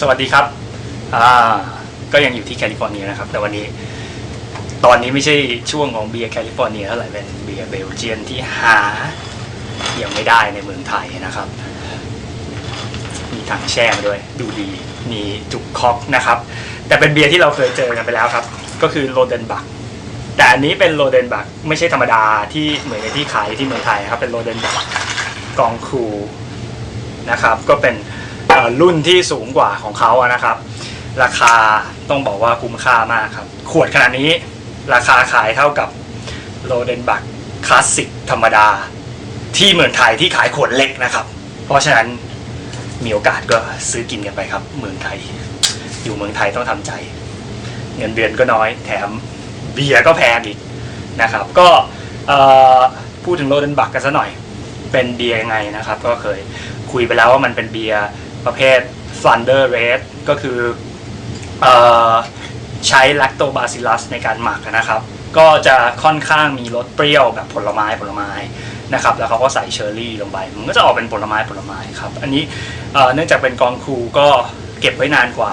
สวัสดีครับ อ่า ก็ยังอยู่ที่แคลิฟอร์เนียนะครับ แต่วันนี้ ตอนนี้ไม่ใช่ช่วงของเบียร์แคลิฟอร์เนียเท่าไหร่เป็นเบียร์เบลเจียนที่หา ยังไม่ได้ในเมืองไทยนะครับ มีถังแช่มาด้วย ดูดี มีจุกคอกนะครับ แต่เป็นเบียร์ที่เราเคยเจอกันไปแล้วครับ ก็คือโรเดนบักแต่อันนี้เป็นโรเดนบักไม่ใช่ธรรมดาที่เหมือนกับที่ขายที่เมืองไทยครับ เป็นโรเดนบักกองครูนะครับ ก็เป็น รุ่นที่สูงกว่าของเขาอะนะครับ ราคาต้องบอกว่าคุ้มค่ามากครับ ขวดขนาดนี้ราคาขายเท่ากับโรเดนบักคลาสสิกธรรมดา ที่เมืองไทยที่ขายขวดเล็กนะครับ เพราะฉะนั้นมีโอกาสก็ซื้อกินกันไปครับ เมืองไทย อยู่เมืองไทยต้องทำใจ เงินเดือนก็น้อย แถมเบียร์ก็แพงอีกนะครับ ก็พูดถึงโรเดนบักกันซะหน่อย เป็นเบียร์ยังไงนะครับ ก็เคยคุยไปแล้วว่ามันเป็นเบียร์ ประเภท Thunder Red ก็คืออใช้ Lactobacillus ในการหมักนะครับ ก็จะค่อนข้างมีรสเปรี้ยวแบบผลไม้ผลไม้นะครับแล้วเขาก็ใส่เชอร์รี่ลงไป มันก็จะออกเป็นผลไม้ผลไม้ครับ อันนี้เนื่องจากเป็นกองครูก็เก็บไว้นานกว่า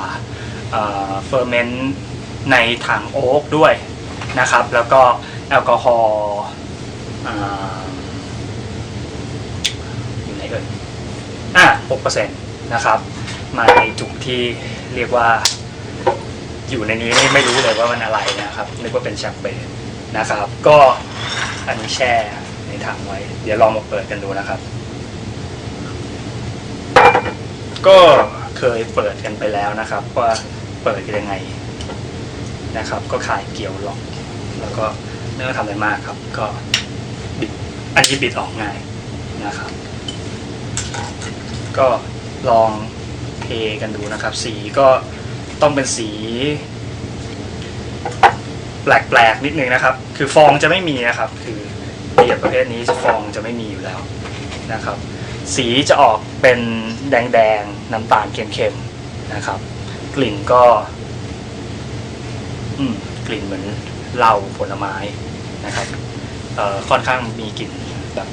เฟอร์เมนต์ในถังโอ๊กด้วยนะครับ แล้วก็แอลกอฮอล์อยู่ไหนเอ่ยอะ6%น นะครับ มาในจุกที่เรียกว่า อยู่ในนี้ไม่รู้เลยว่ามันอะไรนะครับนึกว่าเป็นแชมเปญนะครับ ก็อันนี้แช่ในถังไว้ เดี๋ยวลองมาเปิดกันดูนะครับ ก็เคยเปิดกันไปแล้วนะครับ ว่าเปิดยังไงนะครับ ก็ขายเกี่ยวล็อกแล้วก็ไม่ต้องทำอะไรมากครับ ก็บิดอันนี้บิดออกง่ายนะครับ ก็ ลองเทกันดูนะครับ สีก็ต้องเป็นสี แปลกๆนิดนึงนะครับ คือฟองจะไม่มีนะครับ คือเบียร์ประเภทนี้ฟองจะไม่มีอยู่แล้วนะครับ สีจะออกเป็นแดงๆน้ำตาลเค็มๆนะครับ กลิ่นก็ อืมกลิ่นเหมือนเหล้าผลไม้นะครับค่อนข้างมีกลิ่นแบบ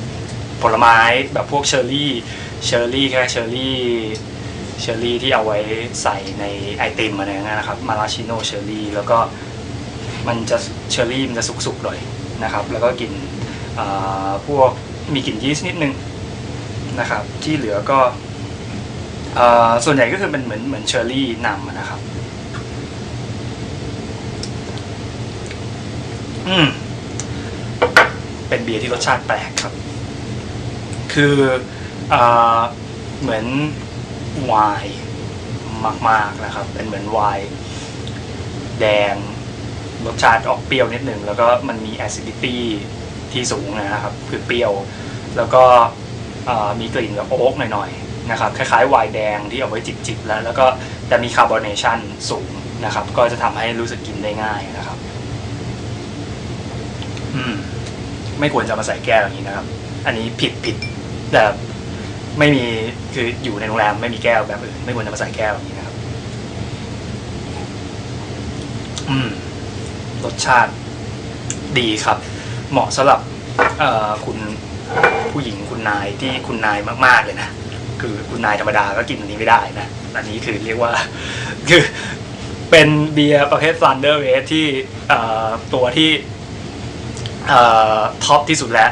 ผลไม้แบบพวกเชอร์รี่ เชอร์รี่แค่เชอร์รี่เชอร์รี่ที่เอาไว้ใส่ในไอติมอะไรเงี้ยนะครับมาราชิโนเชอร์รี่แล้วก็มันจะเชอร์รี่มันจะสุกๆหน่อยนะครับ แล้วก็กลิ่นพวกมีกลิ่นยีสต์นิดนึงนะครับ ที่เหลือก็ส่วนใหญ่ก็คือเป็นเหมือนเหมือนเชอร์รี่นำนะครับ อืม เป็นเบียร์ที่รสชาติแปลกครับ คือ เหมือนไวน์มาก ๆนะครับ เป็นเหมือนไวน์แดงรสชาติออกเปรี้ยวนิดหนึ่งแล้วก็มันมี acidity ที่สูงนะครับ คือเปรี้ยว แล้วก็มีกลิ่นแบบโอ๊กหน่อยๆนะครับ คล้ายๆไวน์แดงที่เอาไว้จิบๆแล้ว แล้วก็จะมีคาร์บอเนชันสูงนะครับ ก็จะทำให้รู้สึกกินได้ง่ายนะครับ อืม ไม่ควรจะมาใส่แก้วอย่างนี้นะครับ อันนี้ผิดผิดแต่ ไม่มีคืออยู่ในโรงแรมไม่มีแก้วแบบอื่นไม่ควรจะมาใส่แก้วอย่างนี้นะครับ อืม รสชาติดีครับ เหมาะสำหรับ เอ่อคุณผู้หญิงคุณนายที่คุณนายมากๆเลยนะคือคุณนายธรรมดาก็กินอันนี้ไม่ได้นะอันนี้คือเรียกว่า คือเป็นเบียร์ประเภท Thunder r a ที่ตัวที่ท็อปที่สุดแล้ว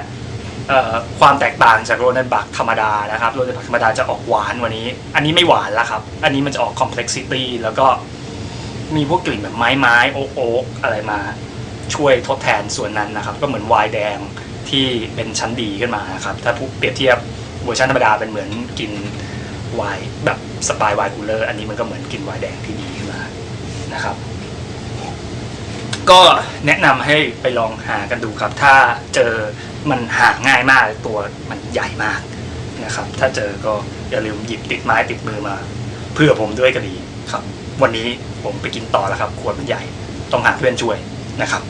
ความแตกต่างจากโรนันบักธรรมดานะครับโรนันบักธรรมดาจะออกหวานกว่านี้ อันนี้ไม่หวานแล้วครับ อันนี้มันจะออกคอมเพล็กซิตี้แล้วก็มีพวกกลิ่นแบบไม้ไม้โอ๊กโอ๊กอะไรมา ช่วยทดแทนส่วนนั้นนะครับ ก็เหมือนไวน์แดงที่เป็นชั้นดีขึ้นมานะครับ ถ้าเปรียบเทียบเวอร์ชันธรรมดาเป็นเหมือนกินไวน์แบบสปายไวน์คูลเลอร์อันนี้มันก็เหมือนกินไวน์แดงที่ดีขึ้นมานะครับ ก็แนะนำให้ไปลองหากันดูครับ ถ้าเจอ มันหาง่ายมากตัวมันใหญ่มากนะครับ ถ้าเจอก็อย่าลืมหยิบติดไม้ติดมือมา เพื่อผมด้วยก็ดีครับ วันนี้ผมไปกินต่อแล้วครับขวดมันใหญ่ ต้องหาเพื่อนช่วยนะครับ